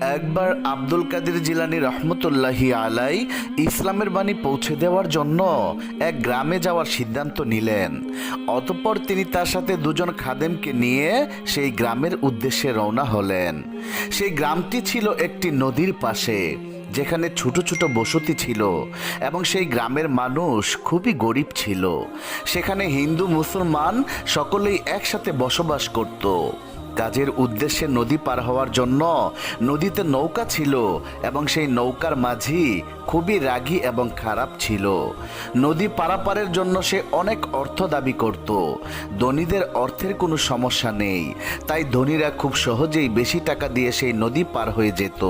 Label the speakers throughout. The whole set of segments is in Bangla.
Speaker 1: একবার আব্দুল কাদের জিলানি রহমতুল্লাহি আলাই ইসলামের বাণী পৌঁছে দেওয়ার জন্য এক গ্রামে যাওয়ার সিদ্ধান্ত নিলেন। অতঃপর তিনি তার সাথে দুজন খাদেমকে নিয়ে সেই গ্রামের উদ্দেশ্যে রওনা হলেন। সেই গ্রামটি ছিল একটি নদীর পাশে, যেখানে ছোট ছোট বসতি ছিল এবং সেই গ্রামের মানুষ খুবই গরিব ছিল। সেখানে হিন্দু, মুসলমান সকলেই একসাথে বসবাস করত। কাজের উদ্দেশ্যে নদী পার হওয়ার জন্য নদীতে নৌকা ছিল এবং সেই নৌকার মাঝি খুবই রাগী এবং খারাপ ছিল। নদী পারাপারের জন্য সে অনেক অর্থ দাবি করত। ধনীদের অর্থের কোনো সমস্যা নেই। তাই ধনীরা খুব সহজেই বেশি টাকা দিয়ে সেই নদী পার হয়ে যেত।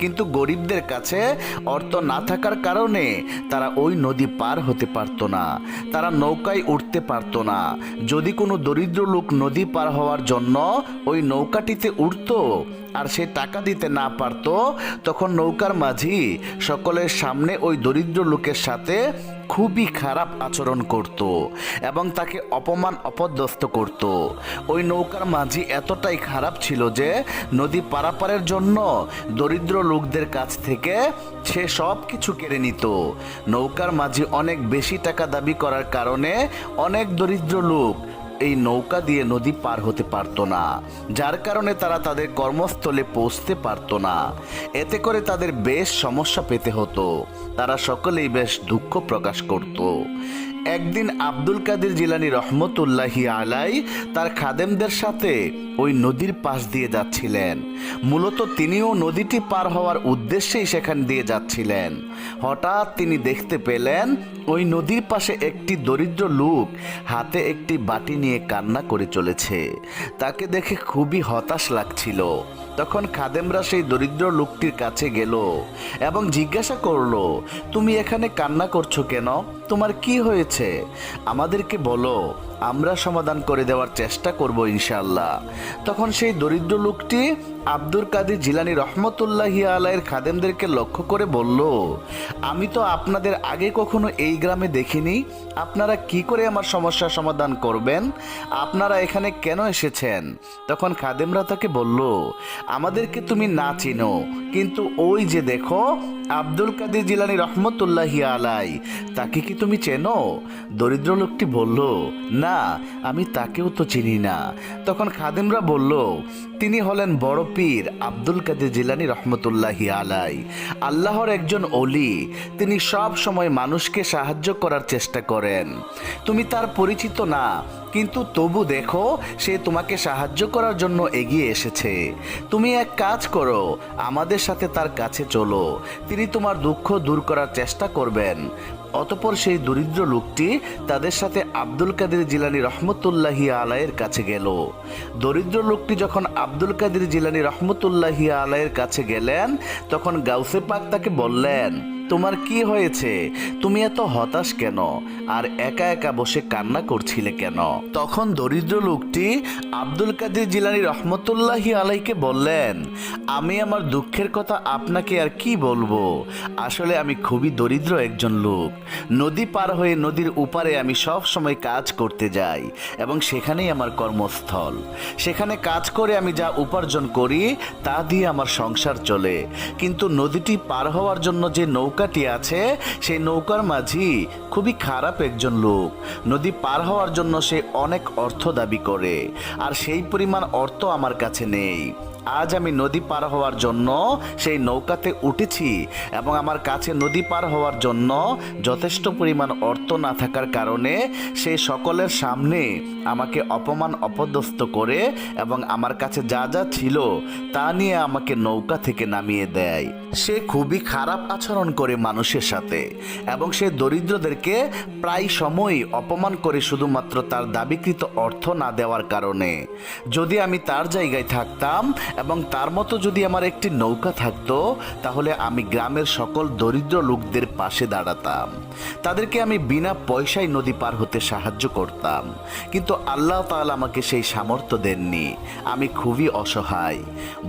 Speaker 1: কিন্তু গরিবদের কাছে অর্থ না থাকার কারণে তারা ওই নদী পার হতে পারত না। তারা নৌকায় উঠতে পারত না। যদি কোনো দরিদ্র লোক নদী পার হওয়ার জন্য ওই নৌকাটিতে উঠতো আর সে টাকা দিতে না পারতো, তখন নৌকার মাঝি সকলের সামনে ওই দরিদ্র লোকের সাথে খুবই খারাপ আচরণ করত এবং তাকে অপমান, অপদস্থ করত। ওই নৌকার মাঝি এতটাই খারাপ ছিল যে নদী পারাপারের জন্য দরিদ্র লোকদের কাছ থেকে সে সব কিছু কেড়ে নিত। নৌকার মাঝি অনেক বেশি টাকা দাবি করার কারণে অনেক দরিদ্র লোক এই নৌকা দিয়ে নদী পার হতে পারত না। যার কারণে তারা তাদের কর্মস্থলে পৌঁছতে পারত না। এতে করে তাদের বেশ সমস্যা পেতে হতো। তারা সকলেই বেশ দুঃখ প্রকাশ করত। একদিন আব্দুল কাদের জিলানি রহমতুল্লাহি আলাই তার খাদেমদের সাথে ওই নদীর পাশ দিয়ে যাচ্ছিলেন। মূলত তিনিও নদীটি পার হওয়ার উদ্দেশ্যেই সেখান দিয়ে যাচ্ছিলেন। হঠাৎ তিনি দেখতে পেলেন ওই নদীর পাশে একটি দরিদ্র লোক হাতে একটি বাটি নিয়ে কান্না করে চলেছে। তাকে দেখে খুবই হতাশ লাগছিল। তখন খাদেমরা সেই দরিদ্র লোকটির কাছে গেল এবং জিজ্ঞাসা করল, তুমি এখানে কান্না করছ কেন? তোমার কি হয়েছে? আমাদেরকে বলো। আমরা সমাধান করে দেওয়ার চেষ্টা করব ইনশাল্লাহ তখন সেই দরিদ্র লোকটি আব্দুল কাদের জিলানি রহমতুল্লাহি আলাইয়ের খাদেমদেরকে লক্ষ্য করে বলল, আমি তো আপনাদের আগে কখনো এই গ্রামে দেখিনি। আপনারা কি করে আমার সমস্যার সমাধান করবেন? আপনারা এখানে কেন এসেছেন? তখন খাদেমরা তাকে বলল, আমাদেরকে তুমি না চিনো, কিন্তু ওই যে দেখো, আব্দুল কাদের জিলানি রহমতুল্লাহি আলাই, তাকে কি তুমি চেনো? দরিদ্র লোকটি বলল, না আমি তাকেও তো চিনি না। তখন খাদেমরা বলল তিনি হলেন বড় পীর আব্দুল কাদের জিলানি রহমতুল্লাহি আলাই আল্লাহর একজন অলি তিনি সব সময় মানুষকে সাহায্য করার চেষ্টা করেন। তুমি তার পরিচিত না, কিন্তু তবু দেখো, সে তোমাকে সাহায্য করার জন্য এগিয়ে এসেছে। তুমি এক কাজ করো, আমাদের সাথে তার কাছে চলো। তিনি তোমার দুঃখ দূর করার চেষ্টা করবেন। অতপর সেই দরিদ্র লোকটি তাদের সাথে আব্দুল কাদের জিলানি রহমতুল্লাহি আলাইয়ের কাছে গেল। দরিদ্র লোকটি যখন আব্দুল কাদির জিলানি রহমতুল্লাহি আলাইয়ের কাছে গেলেন তখন গাউসে পাক তাকে বললেন তোমার কি হয়েছে? তুমি এত হতাশ কেন? আর একা একা বসে কান্না করছিলে কেন? তখন দরিদ্র লোকটি আব্দুল কাদের জিলানি রহমতুল্লাহি আলাইকে বললেন, আমি আমার দুঃখের কথা আপনাকে আর কি বলব? আসলে আমি খুবই দরিদ্র একজন লোক। নদী পার হয়ে নদীর উপারে আমি সব সময় কাজ করতে যাই এবং সেখানেই আমার কর্মস্থল। সেখানে কাজ করে আমি যা উপার্জন করি তা দিয়ে আমার সংসার চলে। কিন্তু নদীটি পার হওয়ার জন্য যে নৌকাটি আছে, সেই নৌকার মাঝি খুবই খারাপ একজন লোক। নদী পার হওয়ার জন্য সে অনেক অর্থ দাবি করে, আর সেই পরিমাণ অর্থ আমার কাছে নেই। আজ আমি নদী পার হওয়ার জন্য সেই নৌকাতে উঠেছি এবং আমার কাছে নদী পার হওয়ার জন্য যথেষ্ট পরিমাণ অর্থ না থাকার কারণে সেই সকলের সামনে আমাকে অপমান অপদস্থ করে এবং আমার কাছে যা যা ছিল তা নিয়ে আমাকে নৌকা থেকে নামিয়ে দেয়। সে খুবই খারাপ আচরণ করে মানুষের সাথে এবং সে দরিদ্রদেরকে প্রায় সময়ই অপমান করে শুধুমাত্র তার দাবিকৃত অর্থ না দেওয়ার কারণে। যদি আমি তার জায়গায় থাকতাম এবং তার মতো যদি আমার একটি নৌকা থাকতো, তাহলে আমি গ্রামের সকল দরিদ্র লোকদের পাশে দাঁড়াতাম। তাদেরকে আমি বিনা পয়সায় নদী পার হতে সাহায্য করতাম। কিন্তু আল্লাহ তাল আমাকে সেই সামর্থ্য দেননি। আমি খুবই অসহায়।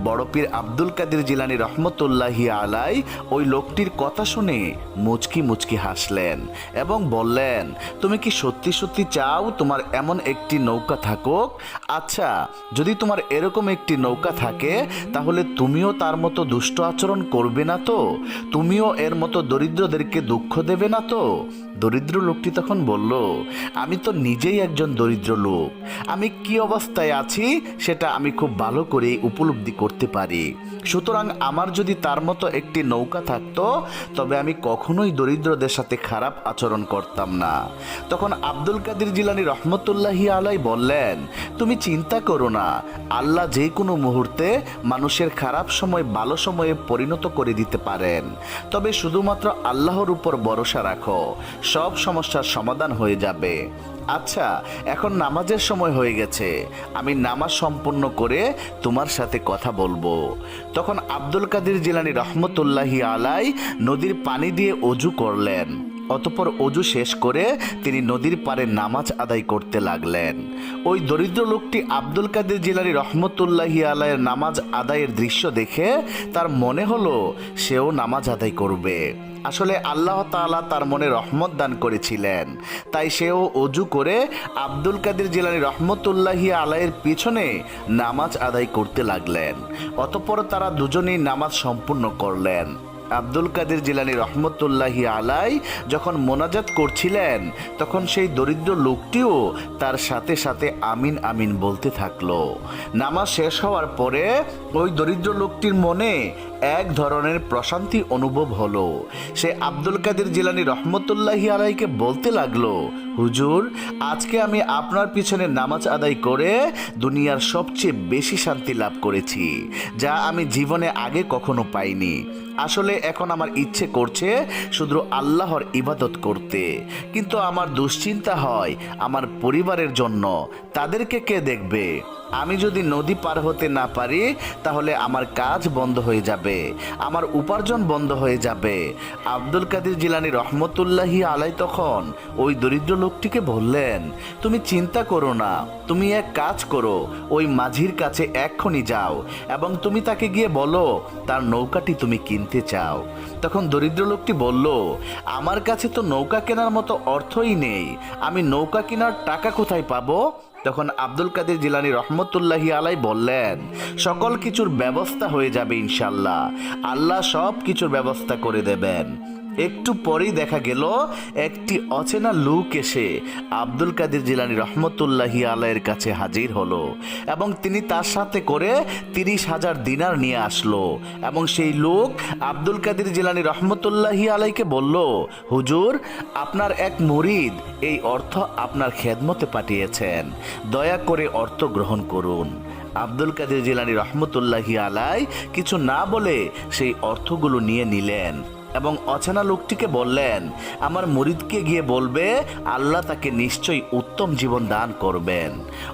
Speaker 1: বড় পীর আব্দুল কাদের জিলানি রহমতুল্লাহি আলাই ওই লোকটির কথা শুনে মুচকি মুচকি হাসলেন এবং বললেন, তুমি কি সত্যি সত্যি চাও তোমার এমন একটি নৌকা থাকুক? আচ্ছা যদি তোমার এরকম একটি নৌকা থাকে থাকে তাহলে তুমিও তার মতো দুষ্ট আচরণ করবে না তো? তুমিও এর মতো দরিদ্রদেরকে দুঃখ দেবে না তো? দরিদ্র লোকটি তখন বলল, আমি তো নিজেই একজন দরিদ্র লোক। আমি কি অবস্থায় আছি সেটা আমি খুব ভালো করে উপলব্ধি করতে পারি। সুতরাং আমার যদি তার মতো একটি নৌকা থাকতো, তবে আমি কখনোই দরিদ্রদের সাথে খারাপ আচরণ করতাম না। তখন আব্দুল কাদির জিলানি রহমতুল্লাহি আলাই বললেন, তুমি চিন্তা করো না, আল্লাহ যে কোনো মুহূর্তে মানুষের খারাপ সময় ভালো সময়ে পরিণত করে দিতে পারেন। তবে শুধুমাত্র আল্লাহর উপর ভরসা রাখো, সব সমস্যার সমাধান হয়ে যাবে। আচ্ছা এখন নামাজের সময় হয়ে গেছে। আমি নামাজ সম্পন্ন করে তোমার সাথে কথা বলব। তখন আব্দুল কাদির জিলানি রহমতুল্লাহি আলাই নদীর পানি দিয়ে অজু করলেন। অতপর অজু শেষ করে তিনি নদীর পাড়ে নামাজ আদায় করতে লাগলেন। ওই দরিদ্র লোকটি আব্দুল কাদের জিলানি রহমতুল্লাহি আলাইয়ের নামাজ আদায়ের দৃশ্য দেখে তার মনে হলো, সেও নামাজ আদায় করবে। আসলে আল্লাহ তাআলা তার মনে রহমত দান করেছিলেন। তাই সেও অজু করে আব্দুল কাদের জিলানি রহমতুল্লাহি আলায়ের পিছনে নামাজ আদায় করতে লাগলেন। অতপর তারা দুজনেই নামাজ সম্পূর্ণ করলেন। আব্দুল কাদের জিলানি রহমতুল্লাহি আলাই যখন মোনাজাত করছিলেন, তখন সেই দরিদ্র লোকটিও তার সাথে সাথে আমিন আমিন বলতে থাকল। নামাজ শেষ হওয়ার পরে ওই দরিদ্র লোকটির মনে এক ধরনের প্রশান্তি অনুভব হলো। সে আব্দুল কাদের জিলানি রহমতুল্লাহি আলাইকে বলতে লাগল হুজুর, আজকে আমি আপনার পিছনে নামাজ আদায় করে দুনিয়ার সবচেয়ে বেশি শান্তি লাভ করেছি, যা আমি জীবনে আগে কখনো পাইনি। আসলে এখন আমার ইচ্ছে করছে শুধু আল্লাহর ইবাদত করতে। কিন্তু আমার দুশ্চিন্তা হয় আমার পরিবারের জন্য। তাদেরকে কে দেখবে? আমি যদি নদী পার হতে না পারি, তাহলে আমার কাজ বন্ধ হয়ে যাবে, আমার উপার্জন বন্ধ হয়ে যাবে। আব্দুল কাদের জিলানি রহমতুল্লাহি আলাই তখন ওই দরিদ্র লোকটিকে বললেন, তুমি চিন্তা করো না, তুমি এক কাজ করো, ওই মাঝির কাছে এক্ষুনি যাও এবং তুমি তাকে গিয়ে বলো, তার নৌকাটি তুমি কিনতে চাও। তখন দরিদ্র লোকটি বলল, আমার কাছে তো নৌকা কেনার মতো অর্থই নেই, আমি নৌকা কেনার টাকা কোথায় পাবো? তখন আব্দুল কাদের জিলানি রহমতুল্লাহি আলাই বললেন, সকল কিছুর ব্যবস্থা হয়ে যাবে ইনশাল্লাহ। আল্লাহ সব কিছুর ব্যবস্থা করে দেবেন। একটু পরেই দেখা গেল একটি অচেনা লোক এসে আব্দুল কাদের জিলানি রহমতুল্লাহি আলাইয়ের কাছে হাজির হলো এবং তিনি তার সাথে করে তিরিশ হাজার দিনার নিয়ে আসলো এবং সেই লোক আব্দুল কাদের জিলানি রহমতুল্লাহি আলাইকে বলল, হুজুর, আপনার এক মুরিদ এই অর্থ আপনার খেদমতে পাঠিয়েছেন। দয়া করে অর্থ গ্রহণ করুন। আব্দুল কাদের জিলানি রহমতুল্লাহি আলাই কিছু না বলে সেই অর্থগুলো নিয়ে নিলেন। এবং অচেনা লোকটিকে বললেন, আমার মুরিদকে গিয়ে বলবে, আল্লাহ তাকে নিশ্চয়ই উত্তম জীবন দান করবেন।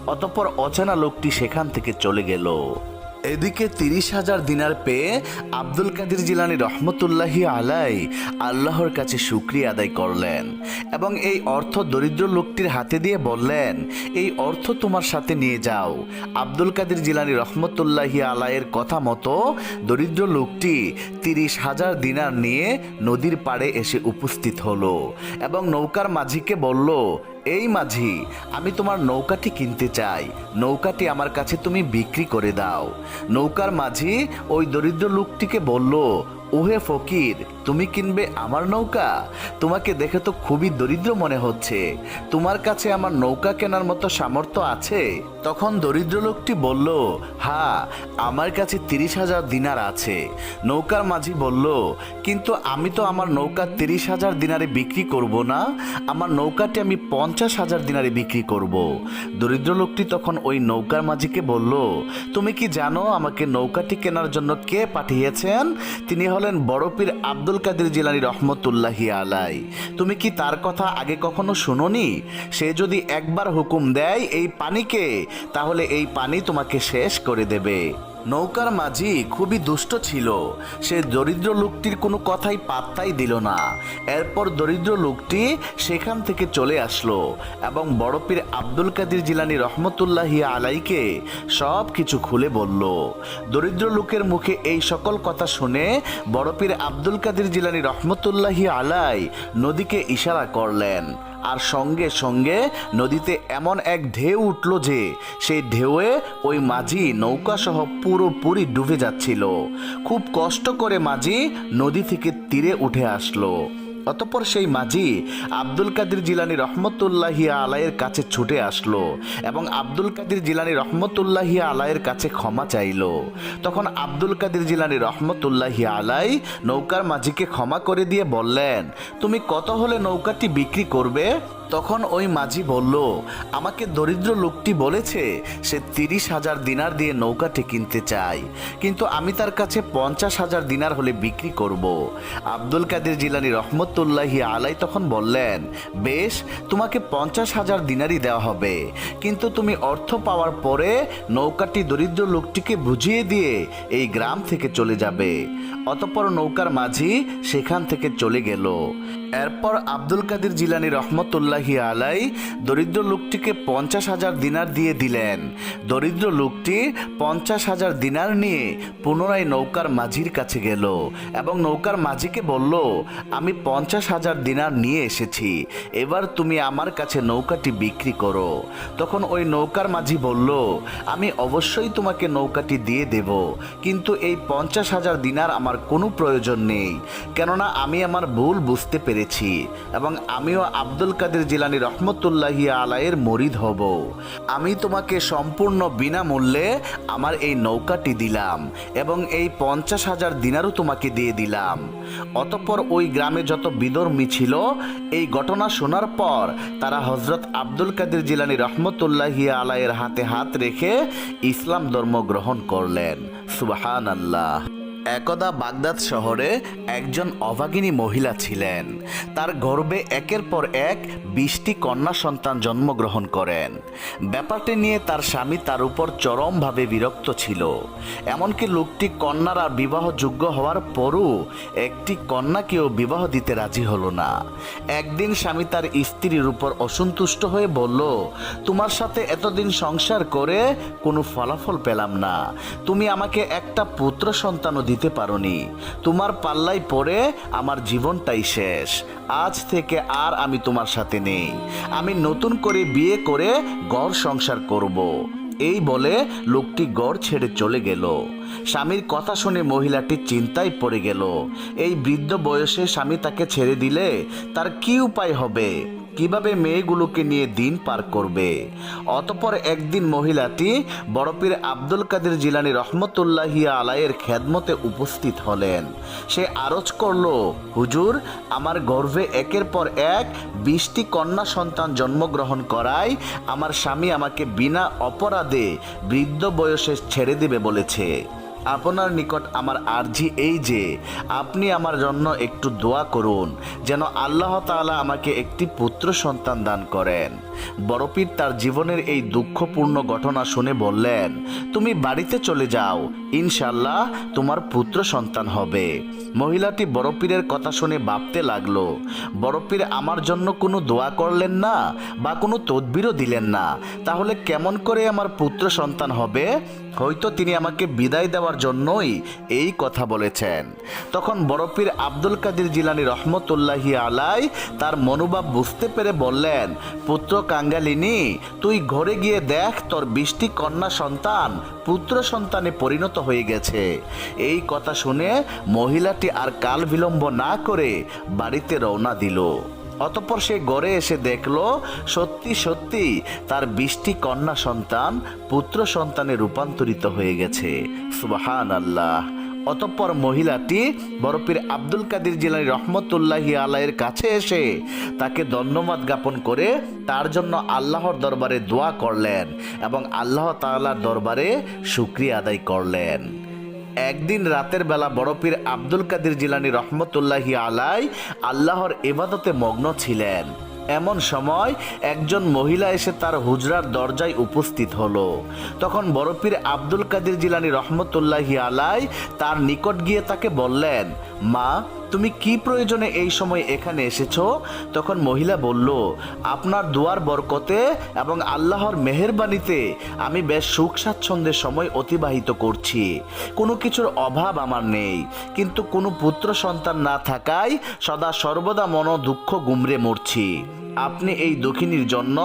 Speaker 1: অতঃপর অচেনা লোকটি সেখান থেকে চলে গেল। এদিকে তিরিশ হাজার দিনার পেয়ে আব্দুল কাদির জিলানি রহমতুল্লাহি আলাই আল্লাহর কাছে শুক্রিয়া আদায় করলেন এবং এই অর্থ দরিদ্র লোকটির হাতে দিয়ে বললেন, এই অর্থ তোমার সাথে নিয়ে যাও। আব্দুল কাদির জিলানি রহমতুল্লাহি আলাইয়ের কথা মতো দরিদ্র লোকটি তিরিশ হাজার দিনার নিয়ে নদীর পাড়ে এসে উপস্থিত হলো এবং নৌকার মাঝিকে বলল এই মাঝি, আমি তোমার নৌকাটি কিনতে চাই। নৌকাটি আমার কাছে তুমি বিক্রি করে দাও। নৌকার মাঝি ওই দরিদ্র লোকটিকে বলল ওহে ফকির, তুমি কিনবে আমার নৌকা? তোমাকে দেখে তো খুবই দরিদ্র মনে হচ্ছে। তোমার কাছে আমার নৌকা কেনার মতো সামর্থ্য আছে? তখন দরিদ্র লোকটি বলল হ্যাঁ আমার কাছে তিরিশ হাজার দিনার আছে। নৌকার মাঝি বলল, কিন্তু আমি তো আমার নৌকা তিরিশ হাজার দিনারে বিক্রি করব না। আমার নৌকাটি আমি পঞ্চাশ হাজার দিনারে বিক্রি করব। দরিদ্র লোকটি তখন ওই নৌকার মাঝিকে বলল, তুমি কি জানো আমাকে নৌকাটি কেনার জন্য কে পাঠিয়েছেন? তিনি হলেন বড়পীর আব্দুল কাদের জিলানি রহমতুল্লাহি আলাই। তুমি কি তার কথা আগে কখনো শুনোনি? সে যদি একবার হুকুম দেয় এই পানিকে, তাহলে এই পানি তোমাকে শেষ করে দেবে। নৌকার মাঝি খুবই দুষ্ট ছিল। সে দরিদ্র লোকটির কোনো কথাই পাত্তাই দিল না। এরপর দরিদ্র লোকটি সেখান থেকে চলে আসলো এবং বড়পীর আব্দুল কাদির জিলানি রহমতুল্লাহি আলাইকে সব কিছু খুলে বলল। দরিদ্র লোকের মুখে এই সকল কথা শুনে বড়পীর আব্দুল কাদির জিলানি রহমতুল্লাহি আলাই নদীকে ইশারা করলেন। আর সঙ্গে সঙ্গে নদীতে এমন এক ঢেউ উঠল যে, সেই ঢেউয়ে ওই মাঝি নৌকা সহ পুরোপুরি ডুবে যাচ্ছিল। খুব কষ্ট করে মাঝি নদী থেকে তীরে উঠে আসলো। অতঃপর সেই মাঝি আব্দুল কাদির জিলানি রহমতুল্লাহিয়া আলাইয়ের কাছে ছুটে আসলো এবং আব্দুল কাদির জিলানি রহমতুল্লাহিয়া আলাইয়ের কাছে ক্ষমা চাইল। তখন আব্দুল কাদির জিলানি রহমতুল্লাহিয়া আলাই নৌকার মাঝিকে ক্ষমা করে দিয়ে বললেন, তুমি কত হলে নৌকাটি বিক্রি করবে? তখন ওই মাঝি বলল, আমাকে দরিদ্র লোকটি বলেছে, সে তিরিশ হাজার দিনার দিয়ে নৌকাটি কিনতে চায়। কিন্তু আমি তার কাছে পঞ্চাশ হাজার দিনার হলে বিক্রি করব। আব্দুল কাদের জিলানি রহমতুল্লাহি আলাই তখন বললেন, বেশ, তোমাকে পঞ্চাশ হাজার দিনারই দেওয়া হবে। কিন্তু তুমি অর্থ পাওয়ার পরে নৌকাটি দরিদ্র লোকটিকে বুঝিয়ে দিয়ে এই গ্রাম থেকে চলে যাবে। অতঃপর নৌকার মাঝি সেখান থেকে চলে গেল। এরপর আব্দুল কাদের জিলানি রহমতুল্লাহি আলাই, দরিদ্র লোকটিকে পঞ্চাশ হাজার দিনার দিয়ে দিলেন। দরিদ্র লোকটি পঞ্চাশ হাজার দিনার নিয়ে পুনরায় নৌকার মাঝির কাছে গেল এবং নৌকার মাঝিকে বলল, আমি পঞ্চাশ হাজার দিনার নিয়ে এসেছি, এবার তুমি আমার কাছে নৌকাটি বিক্রি করো। তখন ওই নৌকার মাঝি বলল, আমি অবশ্যই তোমাকে নৌকাটি দিয়ে দেব, কিন্তু এই পঞ্চাশ হাজার দিনার আমার কোনো প্রয়োজন নেই, কেননা আমি আমার ভুল বুঝতে পেরেছি এবং আমিও আব্দুল কাদের জিলানি রহমতুল্লাহি আলাইয়ের মরিদ হব। আমি তোমাকে সম্পূর্ণ বিনামূল্যে আমার এই নৌকাটি দিলাম এবং এই পঞ্চাশ হাজার দিনারও তোমাকে দিয়ে দিলাম। অতঃপর ওই গ্রামে যত বিদর্মী ছিল, এই ঘটনা শোনার পর তারা হজরত আব্দুল কাদের জিলানি রহমতুল্লাহি আলাইয়ের হাতে হাত রেখে ইসলাম ধর্ম গ্রহণ করলেন। সুবাহান আল্লাহ একদা বাগদাদ শহরে একজন অভাগিনী মহিলা ছিলেন। তার গর্ভে একের পর এক বিশটি কন্যা সন্তান জন্মগ্রহণ করেন। ব্যাপারটি নিয়ে তার স্বামী তার উপর চরমভাবে বিরক্ত ছিল। এমনকি লোকটি কন্যারা বিবাহযোগ্য হওয়ার পরও একটি কন্যাকেও বিবাহ দিতে রাজি হলো না। একদিন স্বামী তার স্ত্রীর উপর অসন্তুষ্ট হয়ে বলল, তোমার সাথে এতদিন সংসার করে কোনো ফলাফল পেলাম না। তুমি আমাকে একটা পুত্র সন্তানও দিতে পারোনি। তোমার পাল্লাই পড়ে আমার জীবনটাই শেষ। আজ থেকে আর আমি তোমার সাথে নেই। আমি নতুন করে বিয়ে করে গড় সংসার করব। এই বলে লোকটি গড় ছেড়ে চলে গেল। স্বামীর কথা শুনে মহিলাটি চিন্তায় পড়ে গেল। এই বৃদ্ধ বয়সে স্বামী তাকে ছেড়ে দিলে তার কি উপায় হবে? কীভাবে মেয়েগুলোকে নিয়ে দিন পার করবে? অতপর একদিন মহিলাটি বড়পীর আব্দুল কাদের জিলানি রহমতুল্লাহি আলাইয়ের খেদমতে উপস্থিত হলেন। সে আরজ করল, হুজুর, আমার গর্ভে একের পর এক বিশটি কন্যা সন্তান জন্মগ্রহণ করায় আমার স্বামী আমাকে বিনা অপরাধে বৃদ্ধ বয়সে ছেড়ে দেবে বলেছে। আপনার নিকট আমার আর্জি এই যে, আপনি আমার জন্য একটু দোয়া করুন, যেন আল্লাহ তাআলা আমাকে একটি পুত্র সন্তান দান করেন। বড়পীর তার জীবনের এই দুঃখপূর্ণ ঘটনা শুনে বললেন, তুমি বাড়িতে চলে যাও ইনশাল্লাহ তোমার পুত্র সন্তান হবে। মহিলাটি বড়পীরের কথা শুনে ভাবতে লাগল, বড়পীর আমার জন্য কোনো দোয়া করলেন না বা কোনো তদবিরও দিলেন না, তাহলে কেমন করে আমার পুত্র সন্তান হবে? হয়তো তিনি আমাকে বিদায় দেওয়ার জন্যই এই কথা বলেছেন। তখন বড়পীর আব্দুল কাদির জিলানি রহমতুল্লাহি আলাই তার মনোভাব বুঝতে পেরে বললেন, পুত্র কাঙ্গালিনী, তুই ঘরে গিয়ে দেখ তোর বৃষ্টি কন্যা সন্তান, পুত্র সন্তানে পরিণত হয়ে গেছে। এই কথা শুনে মহিলাটি আর কাল বিলম্ব না করে বাড়িতে রওনা দিল। অতঃপর সে গড়ে এসে দেখল, সত্যি সত্যি, তার বৃষ্টি কন্যা সন্তান পুত্র সন্তানে রূপান্তরিত হয়ে গেছে। সুবাহান আল্লাহ অতঃপর মহিলাটি বরফির আব্দুল কাদির জিলানি রহমতুল্লাহি আলাইয়ের কাছে এসে তাকে ধন্যবাদ জ্ঞাপন করে তার জন্য আল্লাহর দরবারে দোয়া করলেন এবং আল্লাহ তাআলার দরবারে শুক্রিয়া আদায় করলেন। একদিন রাতের বেলা বড়পীর আব্দুল কাদির জিলানি রহমতুল্লাহি আলাই আল্লাহর এবাদতে মগ্ন ছিলেন। এমন সময় একজন মহিলা এসে তার হুজরার দরজায় উপস্থিত হলো। তখন বরফির আব্দুল কাদির জিলানি রহমতুল্লাহি আলাই তার নিকট গিয়ে তাকে বললেন, মা তুমি কি প্রয়োজনে এই সময় এখানে এসেছ? তখন মহিলা বলল, আপনার দুয়ার বরকতে এবং আল্লাহর মেহেরবানিতে আমি বেশ সুখ স্বাচ্ছন্দ্যের সময় অতিবাহিত করছি। কোনো কিছুর অভাব আমার নেই, কিন্তু কোনো পুত্র সন্তান না থাকায় সদা সর্বদা মন দুঃখ গুমরে মরছি। আপনি এই দক্ষিণীর জন্য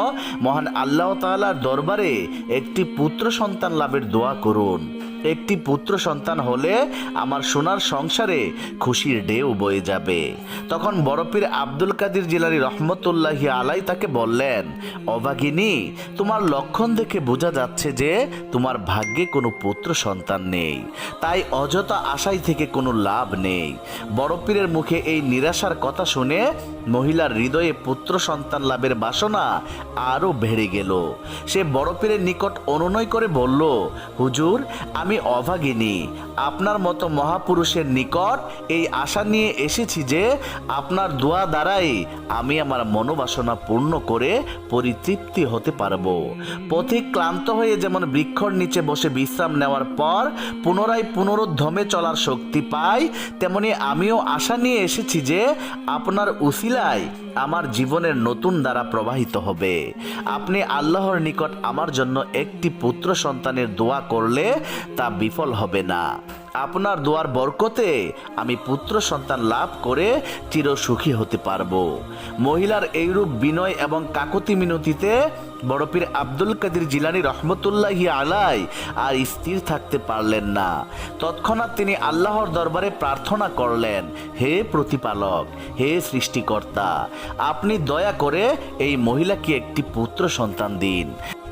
Speaker 1: মহান আল্লাহ তাআলার দরবারে একটি পুত্র সন্তান লাভের দোয়া করুন। একটি পুত্র সন্তান হলে আমার সোনার সংসারে খুশির ঢেউ বয়ে যাবে। তখন বরফির আব্দুল কাদির জিলানি রহমতুল্লাহি আলাই তাকে বললেন অভাগিনী তোমার লক্ষণ দেখে বোঝা যাচ্ছে যে তোমার ভাগ্যে কোনো পুত্র সন্তান নেই। তাই অযথা আশাই থেকে কোনো লাভ নেই। বড়পীরের মুখে এই নিরাশার কথা শুনে মহিলার হৃদয়ে পুত্র সন্তান লাভের বাসনা আরও বেড়ে গেল। সে বড়পীরের নিকট অনুনয় করে বলল, হুজুর, আমি অভাগিনী। আপনার মতো মহাপুরুষের নিকট এই আশা নিয়ে এসেছি যে আপনার দোয়া দ্বারাই আমি আমার মনোবাসনা পূর্ণ করে পরিতৃপ্তি হতে পারব। পথিক ক্লান্ত হয়ে যেমন বৃক্ষর নিচে বসে বিশ্রাম নেওয়ার পর পুনরায় পুনরুদ্ধমে চলার শক্তি পাই, তেমনি আমিও আশা নিয়ে এসেছি যে আপনার উসিলায় আমার জীবনের নতুন দ্বারা প্রবাহিত হবে। আপনি আল্লাহর নিকট আমার জন্য একটি পুত্র সন্তানের দোয়া করলে তা বিফল হবে না। আপনার দোয়ার বরকতে আমি পুত্র সন্তান লাভ করে চির সুখী হতে পারব। মহিলার এইরূপ বিনয় এবং কাকতি মিনতিতে বড়পীর আব্দুল কাদির জিলানি রহমতুল্লাহি আলাই আর স্থির থাকতে পারলেন না। তৎক্ষণাৎ তিনি আল্লাহর দরবারে প্রার্থনা করলেন, হে প্রতিপালক, হে সৃষ্টিকর্তা, আপনি দয়া করে এই মহিলাকে একটি পুত্র সন্তান দিন।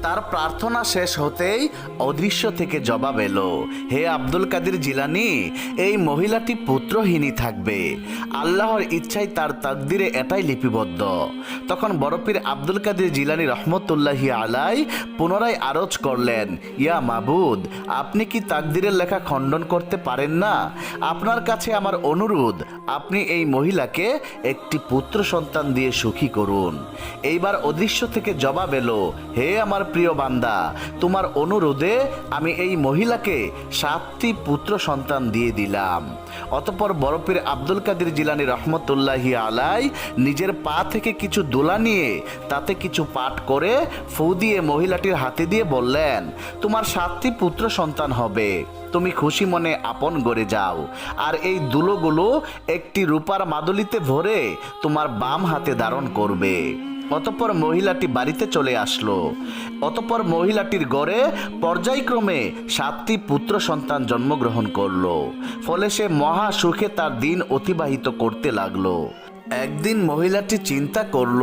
Speaker 1: তার প্রার্থনা শেষ হতেই অদৃশ্য থেকে জবাব এলো। হে আব্দুল কাদির জিলানি, এই মহিলাটি পুত্রহীনই থাকবে। আল্লাহর ইচ্ছায় তার তাকদিরে এটাই লিপিবদ্ধ। তখন বরফির আব্দুল কাদির জিলানি রহমতুল্লাহি আলাই পুনরায় আরজ করলেন, ইয়া মাবুদ, আপনি কি তাকদিরের লেখা খণ্ডন করতে পারেন না? আপনার কাছে আমার অনুরোধ, আপনি এই মহিলাকে একটি পুত্র সন্তান দিয়ে সুখী করুন। এইবার অদৃশ্য থেকে জবাব এলো, হে আমার প্রিয় বান্দা, তোমার অনুরোধে আমি এই মহিলাকে সাতটি পুত্র সন্তান দিয়ে দিলাম। অতপর বরফের আব্দুল কাদের জিলানি রহমতুল্লাহি আলাই নিজের পা থেকে কিছু দোলা নিয়ে তাতে কিছু পাঠ করে ফু দিয়ে মহিলাটির হাতে দিয়ে বললেন, তোমার সাতটি পুত্র সন্তান হবে। তুমি খুশি মনে আপন গড়ে যাও। আর এই দুলোগুলো একটি রূপার মাদুলিতে ভরে তোমার বাম হাতে ধারণ করবে। অতপর মহিলাটি বাড়িতে চলে আসলো। অতপর মহিলাটির গড়ে পর্যায়ক্রমে সাতটি পুত্র সন্তান জন্মগ্রহণ করল। ফলে সে মহা সুখে তার দিন অতিবাহিত করতে লাগল। একদিন মহিলাটি চিন্তা করল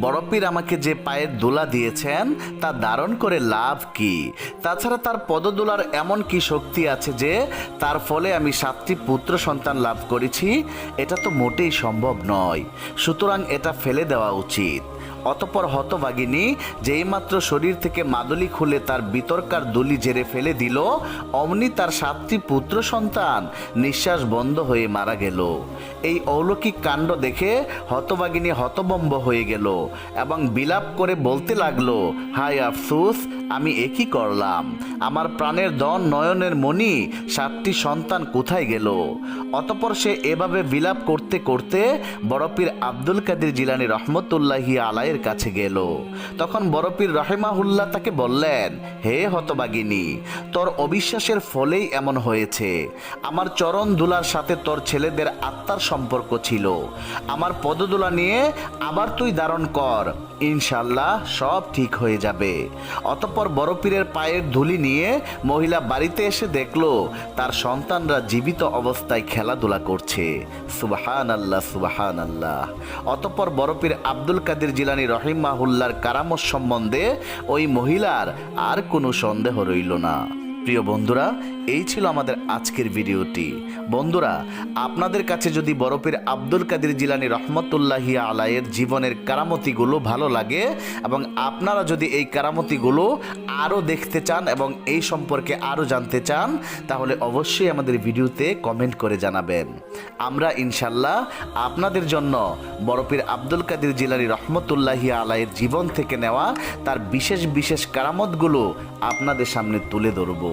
Speaker 1: বড়পীর আমাকে যে পায়ের দোলা দিয়েছেন, তা ধারণ করে লাভ কি? তাছাড়া তার পদদোলার এমন কি শক্তি আছে যে, তার ফলে আমি সাতটি পুত্র সন্তান লাভ করেছি, এটা তো মোটেই সম্ভব নয়। সুতরাং এটা ফেলে দেওয়া উচিত। অতপর হতভাগিনী যেইমাত্র শরীর থেকে মাদুলি খুলে তার বিতর্কার দুলি জেরে ফেলে দিল, অমনি তার সাতটি পুত্র সন্তান নিঃশ্বাস বন্ধ হয়ে মারা গেল। এই অলৌকিক কাণ্ড দেখে হতভাগিনী হতবম্ব হয়ে গেল এবং বিলাপ করে বলতে লাগল, হায় আফসুস আমি একই করলাম। আমার প্রাণের দন নয়নের মণি, সাতটি সন্তান কোথায় গেল? অতপর সে এভাবে বিলাপ করতে করতে বড়পীর আব্দুল কাদির জিলানি রহমতুল্লাহি আলাইয়ের কাছে গেল। তখন বড়পীর রহেমাহুল্লাহ তাকে বললেন, হে হতবাগিনী তোর অবিশ্বাসের ফলেই এমন হয়েছে। আমার চরণ দুলার সাথে তোর ছেলেদের আত্মার সম্পর্ক ছিল। আমার পদদোলা নিয়ে আবার তুই ধারণ কর। ইনশাল্লাহ সব ঠিক হয়ে যাবে। অতঃপর বড় পীরের পায়ের ধুলি নিয়ে মহিলা বাড়িতে এসে দেখল, তার সন্তানরা জীবিত অবস্থায় খেলাধুলা করছে। সুবাহান আল্লাহ সুবাহান আল্লাহ অতঃপর বড় পীর আব্দুল কাদের জিলানি রহিমাহুল্লার কারামত সম্বন্ধে ওই মহিলার আর কোনো সন্দেহ রইল না। প্রিয় বন্ধুরা, এই ছিল আমাদের আজকের ভিডিওটি। বন্ধুরা, আপনাদের কাছে যদি বরফের আব্দুল কাদের জিলানি রহমতুল্লাহি আলাইয়ের জীবনের কারামতিগুলো ভালো লাগে এবং আপনারা যদি এই কারামতিগুলো আরও দেখতে চান এবং এই সম্পর্কে আরও জানতে চান, তাহলে অবশ্যই আমাদের ভিডিওতে কমেন্ট করে জানাবেন। আমরা ইনশাল্লাহ আপনাদের জন্য বরফের আব্দুল কাদের জিলানি রহমতুল্লাহি আলাইয়ের জীবন থেকে নেওয়া তার বিশেষ বিশেষ কারামতগুলো আপনাদের সামনে তুলে ধরবো।